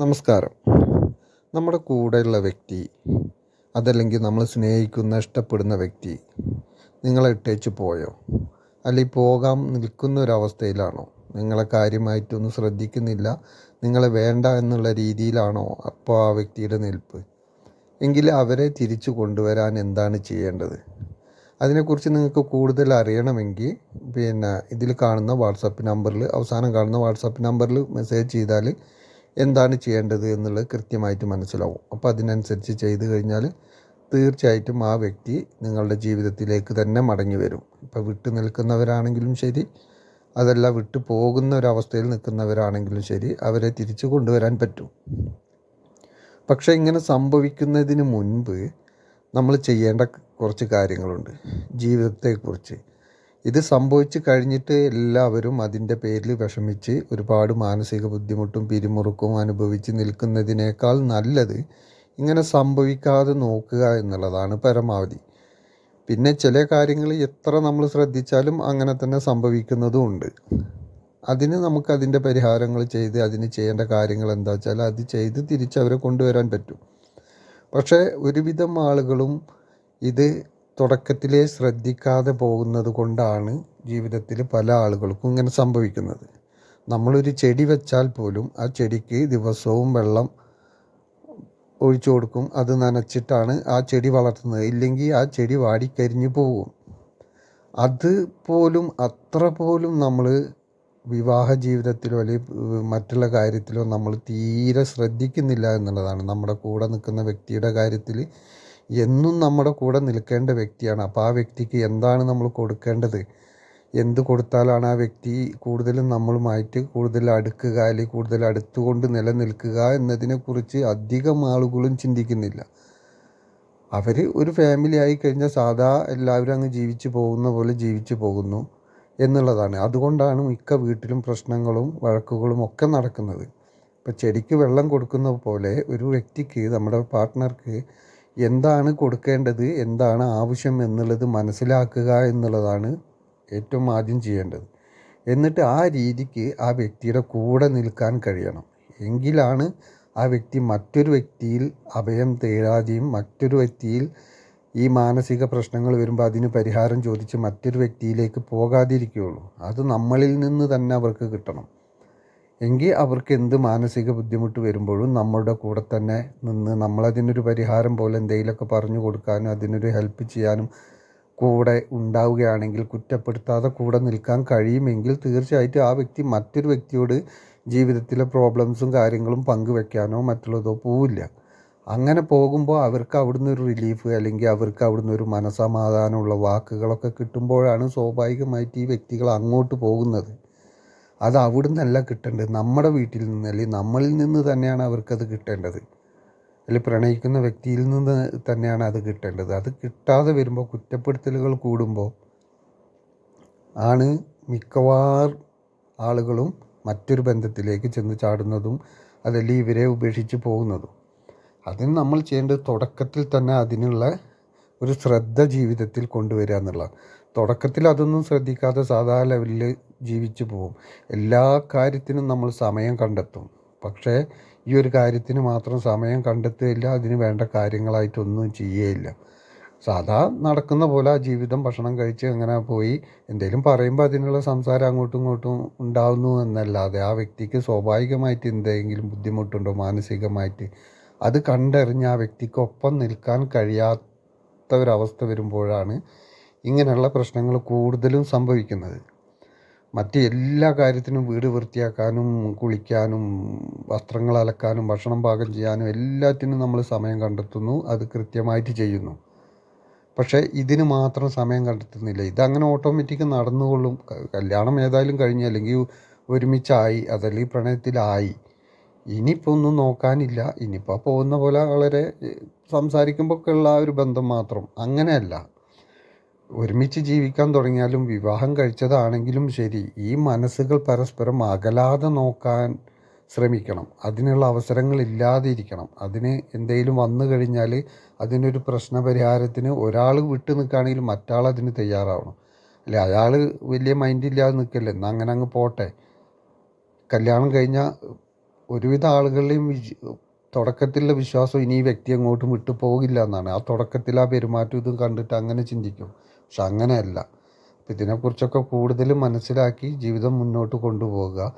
നമസ്കാരം. നമ്മുടെ കൂടെയുള്ള വ്യക്തി അതല്ലെങ്കിൽ നമ്മൾ സ്നേഹിക്കുന്ന ഇഷ്ടപ്പെടുന്ന വ്യക്തി നിങ്ങളെ ഇട്ടേച്ച് പോയോ? അല്ലെങ്കിൽ പോകാൻ നിൽക്കുന്ന ഒരവസ്ഥയിലാണോ നിങ്ങളെ കാര്യമായിട്ടൊന്നും ശ്രദ്ധിക്കുന്നില്ല നിങ്ങളെ വേണ്ട എന്നുള്ള രീതിയിലാണോ അപ്പോൾ ആ വ്യക്തിയുടെ നിൽപ്പ്? എങ്കിൽ അവരെ തിരിച്ചു കൊണ്ടുവരാൻ എന്താണ് ചെയ്യേണ്ടത്? അതിനെക്കുറിച്ച് നിങ്ങൾക്ക് കൂടുതൽ അറിയണമെങ്കിൽ പിന്നെ ഇതിൽ കാണുന്ന വാട്സപ്പ് നമ്പറിൽ അവസാനം കാണുന്ന വാട്സപ്പ് നമ്പറിൽ മെസ്സേജ് ചെയ്താൽ എന്താണ് ചെയ്യേണ്ടത് എന്നുള്ളത് കൃത്യമായിട്ട് മനസ്സിലാവും. അപ്പോൾ അതിനനുസരിച്ച് ചെയ്തു കഴിഞ്ഞാൽ തീർച്ചയായിട്ടും ആ വ്യക്തി നിങ്ങളുടെ ജീവിതത്തിലേക്ക് തന്നെ മടങ്ങി വരും. ഇപ്പോൾ വിട്ടു നിൽക്കുന്നവരാണെങ്കിലും ശരി അതല്ല വിട്ടു പോകുന്ന ഒരവസ്ഥയിൽ നിൽക്കുന്നവരാണെങ്കിലും ശരി അവരെ തിരിച്ചു കൊണ്ടുവരാൻ പറ്റും. പക്ഷേ ഇങ്ങനെ സംഭവിക്കുന്നതിന് മുൻപ് നമ്മൾ ചെയ്യേണ്ട കുറച്ച് കാര്യങ്ങളുണ്ട്. ജീവിതത്തെക്കുറിച്ച് ഇത് സംഭവിച്ചു കഴിഞ്ഞിട്ട് എല്ലാവരും അതിന്റെ പേരിൽ വിഷമിച്ച് ഒരുപാട് മാനസിക ബുദ്ധിമുട്ടും പിരിമുറുക്കവും അനുഭവിച്ച് നിൽക്കുന്നതിനേക്കാൾ നല്ലത് ഇങ്ങനെ സംഭവിക്കാതെ നോക്കുക എന്നുള്ളതാണ് പരമാവധി. പിന്നെ ചില കാര്യങ്ങൾ എത്ര നമ്മൾ ശ്രദ്ധിച്ചാലും അങ്ങനെ തന്നെ സംഭവിക്കുന്നതും ഉണ്ട്. അതിന് നമുക്ക് അതിന്റെ പരിഹാരങ്ങൾ ചെയ്ത് അതിന് ചെയ്യേണ്ട കാര്യങ്ങൾ എന്താ വെച്ചാൽ അത് ചെയ്ത് തിരിച്ചവരെ കൊണ്ടുവരാൻ പറ്റും. പക്ഷേ ഒരുവിധം ആളുകളും ഇത് തുടക്കത്തിലേ ശ്രദ്ധിക്കാതെ പോകുന്നത് കൊണ്ടാണ് ജീവിതത്തിൽ പല ആളുകൾക്കും ഇങ്ങനെ സംഭവിക്കുന്നത്. നമ്മളൊരു ചെടി വെച്ചാൽ പോലും ആ ചെടിക്ക് ദിവസവും വെള്ളം ഒഴിച്ചു കൊടുക്കും. അത് നനച്ചിട്ടാണ് ആ ചെടി വളർത്തുന്നത്. ഇല്ലെങ്കിൽ ആ ചെടി വാടിക്കരിഞ്ഞു പോകും അത് പോലും അത്ര പോലും നമ്മൾ വിവാഹ ജീവിതത്തിലോ അല്ലെങ്കിൽ മറ്റുള്ള കാര്യത്തിലോ നമ്മൾ തീരെ ശ്രദ്ധിക്കുന്നില്ല എന്നുള്ളതാണ്. നമ്മുടെ കൂടെ നിൽക്കുന്ന വ്യക്തിയുടെ കാര്യത്തിൽ എന്നും നമ്മുടെ കൂടെ നിൽക്കേണ്ട വ്യക്തിയാണ്. അപ്പോൾ ആ വ്യക്തിക്ക് എന്താണ് നമ്മൾ കൊടുക്കേണ്ടത്? എന്ത് കൊടുത്താലാണ് ആ വ്യക്തി കൂടുതലും നമ്മളുമായിട്ട് കൂടുതൽ അടുക്കുക അല്ലെങ്കിൽ കൂടുതൽ അടുത്തുകൊണ്ട് നിലനിൽക്കുക എന്നതിനെക്കുറിച്ച് അധികം ആളുകളും ചിന്തിക്കുന്നില്ല. അവർ ഒരു ഫാമിലി ആയി കഴിഞ്ഞാൽ സാധാ എല്ലാവരും അങ്ങ് ജീവിച്ചു പോകുന്ന പോലെ ജീവിച്ചു പോകുന്നു എന്നുള്ളതാണ്. അതുകൊണ്ടാണ് മിക്ക വീട്ടിലും പ്രശ്നങ്ങളും വഴക്കുകളും ഒക്കെ നടക്കുന്നത്. ഇപ്പം ചെടിക്ക് വെള്ളം കൊടുക്കുന്ന പോലെ ഒരു വ്യക്തിക്ക് നമ്മുടെ പാർട്ട്ണർക്ക് എന്താണ് കൊടുക്കേണ്ടത് എന്താണ് ആവശ്യം എന്നുള്ളത് മനസ്സിലാക്കുക എന്നുള്ളതാണ് ഏറ്റവും ആദ്യം ചെയ്യേണ്ടത്. എന്നിട്ട് ആ രീതിക്ക് ആ വ്യക്തിയുടെ കൂടെ നിൽക്കാൻ കഴിയണം. എങ്കിലാണ് ആ വ്യക്തി മറ്റൊരു വ്യക്തിയിൽ അഭയം തേടാതെയും മറ്റൊരു വ്യക്തിയിൽ ഈ മാനസിക പ്രശ്നങ്ങൾ വരുമ്പോൾ അതിന് പരിഹാരം ചോദിച്ച് മറ്റൊരു വ്യക്തിയിലേക്ക് പോകാതിരിക്കുകയുള്ളൂ. അത് നമ്മളിൽ നിന്ന് തന്നെ അവർക്ക് കിട്ടണം. എങ്കിൽ അവർക്ക് എന്ത് മാനസിക ബുദ്ധിമുട്ട് വരുമ്പോഴും നമ്മളുടെ കൂടെ തന്നെ നിന്ന് നമ്മളതിനൊരു പരിഹാരം പോലെ എന്തെങ്കിലുമൊക്കെ പറഞ്ഞു കൊടുക്കാനും അതിനൊരു ഹെൽപ്പ് ചെയ്യാനും കൂടെ ഉണ്ടാവുകയാണെങ്കിൽ കുറ്റപ്പെടുത്താതെ കൂടെ നിൽക്കാൻ കഴിയുമെങ്കിൽ തീർച്ചയായിട്ടും ആ വ്യക്തി മറ്റൊരു വ്യക്തിയോട് ജീവിതത്തിലെ പ്രോബ്ലംസും കാര്യങ്ങളും പങ്കുവെക്കാനോ മറ്റുള്ളതോ പോവില്ല. അങ്ങനെ പോകുമ്പോൾ അവർക്ക് അവിടുന്ന് ഒരു റിലീഫ് അല്ലെങ്കിൽ അവർക്ക് അവിടുന്ന് ഒരു മനസമാധാനമുള്ള വാക്കുകളൊക്കെ കിട്ടുമ്പോഴാണ് സ്വാഭാവികമായിട്ട് ഈ വ്യക്തികൾ അങ്ങോട്ട് പോകുന്നത്. അത് അവിടുന്നല്ല കിട്ടേണ്ടത്. നമ്മുടെ വീട്ടിൽ നിന്ന് അല്ലെങ്കിൽ നമ്മളിൽ നിന്ന് തന്നെയാണ് അവർക്കത് കിട്ടേണ്ടത്. അല്ലെങ്കിൽ പ്രണയിക്കുന്ന വ്യക്തിയിൽ നിന്ന് തന്നെയാണ് അത് കിട്ടേണ്ടത്. അത് കിട്ടാതെ വരുമ്പോൾ കുറ്റപ്പെടുത്തലുകൾ കൂടുമ്പോൾ ആണ് മിക്കവാറും ആളുകളും മറ്റൊരു ബന്ധത്തിലേക്ക് ചെന്ന് ചാടുന്നതും അതല്ലെങ്കിൽ ഇവരെ ഉപേക്ഷിച്ച് പോകുന്നതും. അതിന് നമ്മൾ ചെയ്യേണ്ടത് തുടക്കത്തിൽ തന്നെ അതിനുള്ള ഒരു ശ്രദ്ധ ജീവിതത്തിൽ കൊണ്ടുവരിക എന്നുള്ളതാണ് തുടക്കത്തിൽ അതൊന്നും ശ്രദ്ധിക്കാതെ സാധാ ലെവലിൽ ജീവിച്ചു പോകും എല്ലാ കാര്യത്തിനും നമ്മൾ സമയം കണ്ടെത്തും. പക്ഷേ ഈ ഒരു കാര്യത്തിന് മാത്രം സമയം കണ്ടെത്തുകയില്ല അതിന് വേണ്ട കാര്യങ്ങളായിട്ടൊന്നും ചെയ്യുകയില്ല സാധാ നടക്കുന്ന പോലെ ജീവിതം ഭക്ഷണം കഴിച്ച് അങ്ങനെ പോയി എന്തെങ്കിലും പറയുമ്പോൾ അതിനുള്ള സംസാരം അങ്ങോട്ടും ഇങ്ങോട്ടും ഉണ്ടാവുന്നു എന്നല്ലാതെ ആ വ്യക്തിക്ക് സ്വാഭാവികമായിട്ട് എന്തെങ്കിലും ബുദ്ധിമുട്ടുണ്ടോ മാനസികമായിട്ട് അത് കണ്ടറിഞ്ഞ് ആ വ്യക്തിക്കൊപ്പം നിൽക്കാൻ കഴിയാത്ത ഒരവസ്ഥ വരുമ്പോഴാണ് ഇങ്ങനെയുള്ള പ്രശ്നങ്ങൾ കൂടുതലും സംഭവിക്കുന്നത്. മറ്റ് എല്ലാ കാര്യത്തിനും വീട് വൃത്തിയാക്കാനും കുളിക്കാനും വസ്ത്രങ്ങൾ അലക്കാനും ഭക്ഷണം പാകം ചെയ്യാനും എല്ലാറ്റിനും നമ്മൾ സമയം കണ്ടെത്തുന്നു. അത് കൃത്യമായിട്ട് ചെയ്യുന്നു. പക്ഷേ ഇതിന് മാത്രം സമയം കണ്ടെത്തുന്നില്ല. ഇതങ്ങനെ ഓട്ടോമാറ്റിക് നടന്നുകൊള്ളും. കല്യാണം ഏതായാലും കഴിഞ്ഞ് അല്ലെങ്കിൽ ഒരുമിച്ചായി അതല്ലെങ്കിൽ പ്രണയത്തിലായി. ഇനിയിപ്പോൾ ഒന്നും നോക്കാനില്ല. ഇനിയിപ്പോൾ പോകുന്ന പോലെ വളരെ സംസാരിക്കുമ്പോൾ ഉള്ള ഒരു ബന്ധം മാത്രം. അങ്ങനെയല്ല. ഒരുമിച്ച് ജീവിക്കാൻ തുടങ്ങിയാലും വിവാഹം കഴിച്ചതാണെങ്കിലും ശരി ഈ മനസ്സുകൾ പരസ്പരം അകലാതെ നോക്കാൻ ശ്രമിക്കണം. അതിനുള്ള അവസരങ്ങൾ ഇല്ലാതിരിക്കണം. അതിന് എന്തെങ്കിലും വന്നു കഴിഞ്ഞാൽ അതിനൊരു പ്രശ്ന പരിഹാരത്തിന് ഒരാൾ വിട്ടു നിൽക്കുകയാണെങ്കിൽ മറ്റാൾ അതിന് തയ്യാറാവണം. അല്ലെ അയാൾ വലിയ മൈൻഡില്ലാതെ നിൽക്കല്ലേ? എന്നാൽ അങ്ങനെ അങ്ങ് പോട്ടെ. കല്യാണം കഴിഞ്ഞാൽ ഒരുവിധ ആളുകളുടെയും തുടക്കത്തിലുള്ള വിശ്വാസം ഇനി ഈ വ്യക്തി അങ്ങോട്ടും വിട്ടു പോകില്ല എന്നാണ്. ആ തുടക്കത്തിൽ ആ പെരുമാറ്റം ഇതും കണ്ടിട്ട് അങ്ങനെ ചിന്തിക്കും. പക്ഷെ അങ്ങനെയല്ല. ഇതിനെക്കുറിച്ചൊക്കെ കൂടുതൽ മനസ്സിലാക്കി ജീവിതം മുന്നോട്ട് കൊണ്ടുപോകുക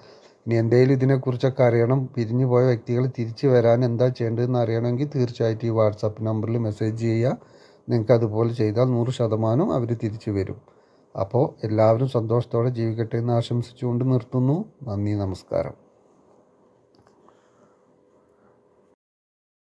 ഇനി എന്തെങ്കിലും ഇതിനെക്കുറിച്ചൊക്കെ അറിയണം പിരിഞ്ഞു പോയ വ്യക്തികൾ തിരിച്ചു വരാൻ എന്താ ചെയ്യേണ്ടതെന്ന് അറിയണമെങ്കിൽ തീർച്ചയായിട്ടും ഈ വാട്സാപ്പ് നമ്പറിൽ മെസ്സേജ് ചെയ്യുക. നിങ്ങൾക്ക് അതുപോലെ ചെയ്താൽ നൂറ് ശതമാനം അവർ തിരിച്ചു വരും. അപ്പോൾ എല്ലാവരും സന്തോഷത്തോടെ ജീവിക്കട്ടെ എന്ന് ആശംസിച്ചുകൊണ്ട് നിർത്തുന്നു. നന്ദി നമസ്കാരം.